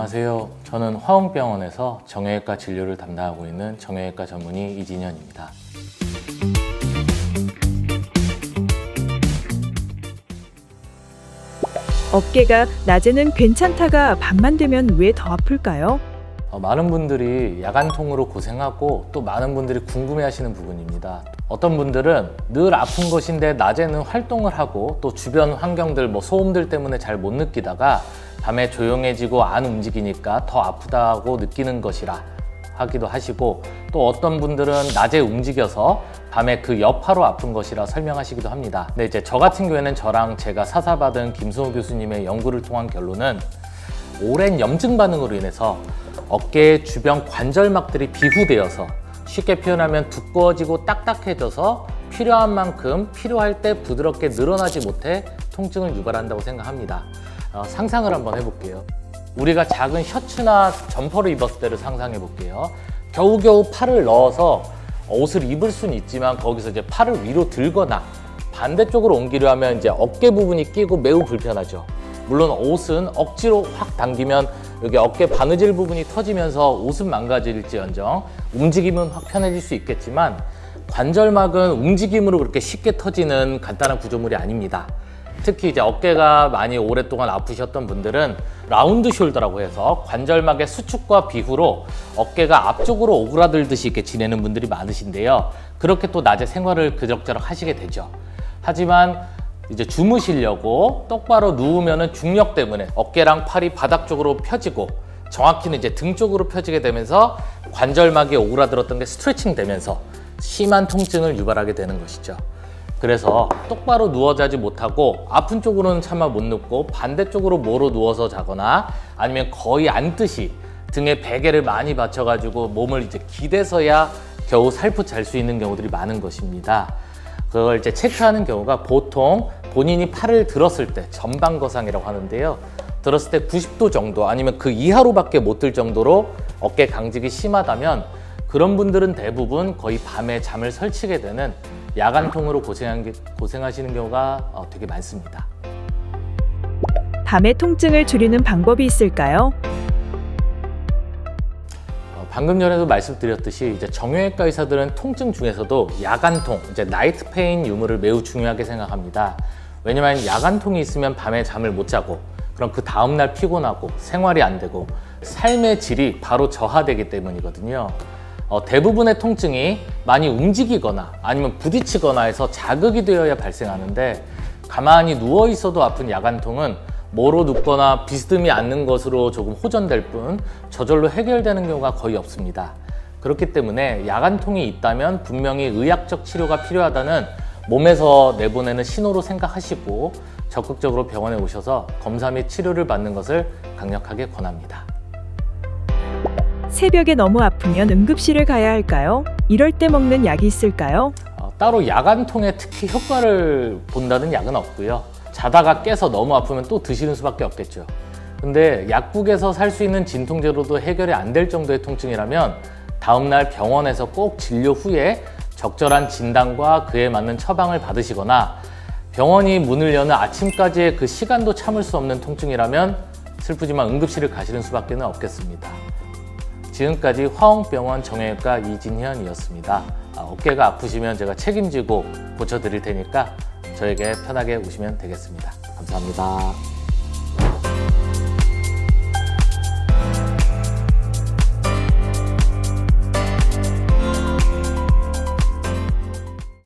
안녕하세요. 저는 화홍병원에서 정형외과 진료를 담당하고 있는 정형외과 전문의 이진현입니다. 어깨가 낮에는 괜찮다가 밤만 되면 왜 더 아플까요? 어, 많은 분들이 야간통으로 고생하고 또 많은 분들이 궁금해하시는 부분입니다. 어떤 분들은 늘 아픈 것인데 낮에는 활동을 하고 또 주변 환경들 뭐 소음들 때문에 잘 못 느끼다가 밤에 조용해지고 안 움직이니까 더 아프다고 느끼는 것이라 하기도 하시고 또 어떤 분들은 낮에 움직여서 밤에 그 여파로 아픈 것이라 설명하시기도 합니다. 근데 이제 저 같은 경우에는 저랑 제가 사사받은 김승호 교수님의 연구를 통한 결론은 오랜 염증 반응으로 인해서 어깨 주변 관절막들이 비후되어서 쉽게 표현하면 두꺼워지고 딱딱해져서 필요한 만큼 필요할 때 부드럽게 늘어나지 못해 통증을 유발한다고 생각합니다. 어, 상상을 한번 해볼게요. 우리가 작은 셔츠나 점퍼를 입었을 때를 상상해 볼게요. 겨우겨우 팔을 넣어서 옷을 입을 수는 있지만 거기서 이제 팔을 위로 들거나 반대쪽으로 옮기려 하면 이제 어깨 부분이 끼고 매우 불편하죠. 물론 옷은 억지로 확 당기면 여기 어깨 바느질 부분이 터지면서 옷은 망가질지언정 움직임은 확 편해질 수 있겠지만 관절막은 움직임으로 그렇게 쉽게 터지는 간단한 구조물이 아닙니다. 특히 이제 어깨가 많이 오랫동안 아프셨던 분들은 라운드 숄더라고 해서 관절막의 수축과 비후로 어깨가 앞쪽으로 오그라들듯이 이렇게 지내는 분들이 많으신데요. 그렇게 또 낮에 생활을 그럭저럭 하시게 되죠. 하지만 이제 주무시려고 똑바로 누우면은 중력 때문에 어깨랑 팔이 바닥 쪽으로 펴지고 정확히는 이제 등 쪽으로 펴지게 되면서 관절막이 오그라들었던 게 스트레칭 되면서 심한 통증을 유발하게 되는 것이죠. 그래서 똑바로 누워 자지 못하고 아픈 쪽으로는 차마 못 눕고 반대쪽으로 모로 누워서 자거나 아니면 거의 앉듯이 등에 베개를 많이 받쳐가지고 몸을 이제 기대서야 겨우 살풋 잘수 있는 경우들이 많은 것입니다. 그걸 이제 체크하는 경우가 보통 본인이 팔을 들었을 때 전방거상이라고 하는데요. 들었을 때 90도 정도 아니면 그 이하로밖에 못 들 정도로 어깨 강직이 심하다면 그런 분들은 대부분 거의 밤에 잠을 설치게 되는 야간통으로 고생한 게- 고생하시는 경우가 어, 되게 많습니다. 밤의 통증을 줄이는 방법이 있을까요? 어, 방금 전에도 말씀드렸듯이 이제 정형외과 의사들은 통증 중에서도 야간통, 이제 나이트 페인 유무를 매우 중요하게 생각합니다. 왜냐면 야간통이 있으면 밤에 잠을 못 자고 그럼 그 다음날 피곤하고 생활이 안 되고 삶의 질이 바로 저하되기 때문이거든요. 어, 대부분의 통증이 많이 움직이거나 아니면 부딪히거나 해서 자극이 되어야 발생하는데 가만히 누워 있어도 아픈 야간통은 뭐로 눕거나 비스듬히 앉는 것으로 조금 호전될 뿐 저절로 해결되는 경우가 거의 없습니다. 그렇기 때문에 야간통이 있다면 분명히 의학적 치료가 필요하다는 몸에서 내보내는 신호로 생각하시고 적극적으로 병원에 오셔서 검사 및 치료를 받는 것을 강력하게 권합니다. 새벽에 너무 아프면 응급실을 가야 할까요? 이럴 때 먹는 약이 있을까요? 어, 따로 야간통에 특히 효과를 본다는 약은 없고요. 자다가 깨서 너무 아프면 또 드시는 수밖에 없겠죠. 근데 약국에서 살 수 있는 진통제로도 해결이 안 될 정도의 통증이라면 다음날 병원에서 꼭 진료 후에 적절한 진단과 그에 맞는 처방을 받으시거나 병원이 문을 여는 아침까지의 그 시간도 참을 수 없는 통증이라면 슬프지만 응급실을 가시는 수밖에 는 없겠습니다. 지금까지 화홍병원 정형외과 이진현이었습니다. 아, 어깨가 아프시면 제가 책임지고 고쳐드릴 테니까 저에게 편하게 오시면 되겠습니다. 감사합니다.